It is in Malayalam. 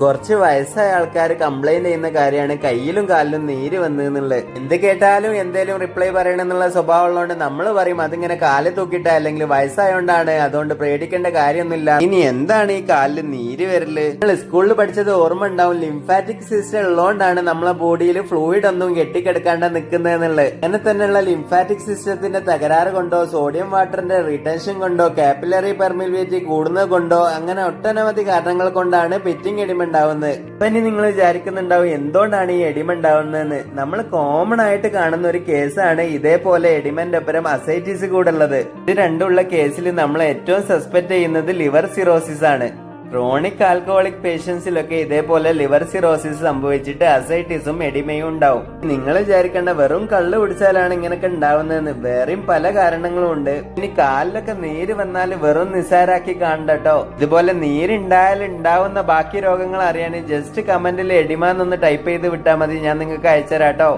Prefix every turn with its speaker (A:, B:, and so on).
A: കുറച്ച് വയസ്സായ ആൾക്കാർ കംപ്ലൈന്റ് ചെയ്യുന്ന കാര്യമാണ് കയ്യിലും കാലിലും നീര് വന്നു എന്നുള്ളത് എന്ത് കേട്ടാലും എന്തേലും റിപ്ലൈ പറയണമെന്നുള്ള സ്വഭാവം ഉള്ളതുകൊണ്ട് നമ്മൾ പറയും അതിങ്ങനെ കാൽ തൂക്കിട്ട അല്ലെങ്കിൽ വയസ്സായോണ്ടാണ് അതുകൊണ്ട് പേടിക്കേണ്ട കാര്യമൊന്നുമില്ല. ഇനി എന്താണ് ഈ കാലിൽ നീര് വരൽ? നിങ്ങൾ സ്കൂളിൽ പഠിച്ചത് ഓർമ്മ ഉണ്ടാവും ലിംഫാറ്റിക് സിസ്റ്റം ഉള്ളതുകൊണ്ടാണ് നമ്മളെ ബോഡിയിൽ ഫ്ലൂയിഡ് ഒന്നും കെട്ടിക്കിടക്കാണ്ട് നിൽക്കുന്നത് എന്നുള്ളത്. അങ്ങനെ തന്നെയുള്ള ലിംഫാറ്റിക് സിസ്റ്റത്തിന്റെ തകരാറ് കൊണ്ടോ സോഡിയം വാട്ടറിന്റെ റിട്ടൻഷൻ കൊണ്ടോ കാപ്പിലറി പെർമിലിറ്റി കൂടുന്നത് കൊണ്ടോ അങ്ങനെ ഒട്ടനവധി കാരണങ്ങൾ കൊണ്ടാണ് പെറ്റിംഗ് എഡിമ ഉണ്ടാവുന്നത്. ഇപ്പൊ ഇനി നിങ്ങൾ വിചാരിക്കുന്നുണ്ടാവും എന്തുകൊണ്ടാണ് ഈ എഡിമ ഉണ്ടാവുന്നതെന്ന്? നമ്മൾ കോമൺ ആയിട്ട് കാണുന്ന ഒരു കേസാണ് ഇതേപോലെ എഡിമന്റെ ഒപ്പരം അസൈറ്റിസ് കൂടുള്ളത് ഇത് രണ്ടുള്ള കേസിൽ നമ്മൾ ഏറ്റവും സസ്പെക്ട് ചെയ്യുന്നത് ലിവർ സിറോസിസ് ആണ്. ക്രോണിക് ആൽക്കഹോളിക് പേഷ്യൻസിലൊക്കെ ഇതേപോലെ ലിവർ സിറോസിസ് സംഭവിച്ചിട്ട് അസൈറ്റിസും എഡിമയും ഉണ്ടാവും. നിങ്ങൾ വിചാരിക്കേണ്ട വെറും കള്ള് കുടിച്ചാലാണ് ഇങ്ങനൊക്കെ ഉണ്ടാവുന്നതെന്ന് വേറെയും പല കാരണങ്ങളും ഉണ്ട്. ഇനി കാലിലൊക്കെ നീര് വന്നാൽ വെറും നിസാരാക്കി കാണണ്ടോ കേട്ടോ ഇതുപോലെ നീരുണ്ടായാൽ ഉണ്ടാവുന്ന ബാക്കി രോഗങ്ങൾ അറിയാൻ ജസ്റ്റ് കമന്റിൽ എഡിമ എന്നൊന്ന് ടൈപ്പ് ചെയ്ത് വിട്ടാൽ മതി. ഞാൻ നിങ്ങൾക്ക് അയച്ചു കേട്ടോ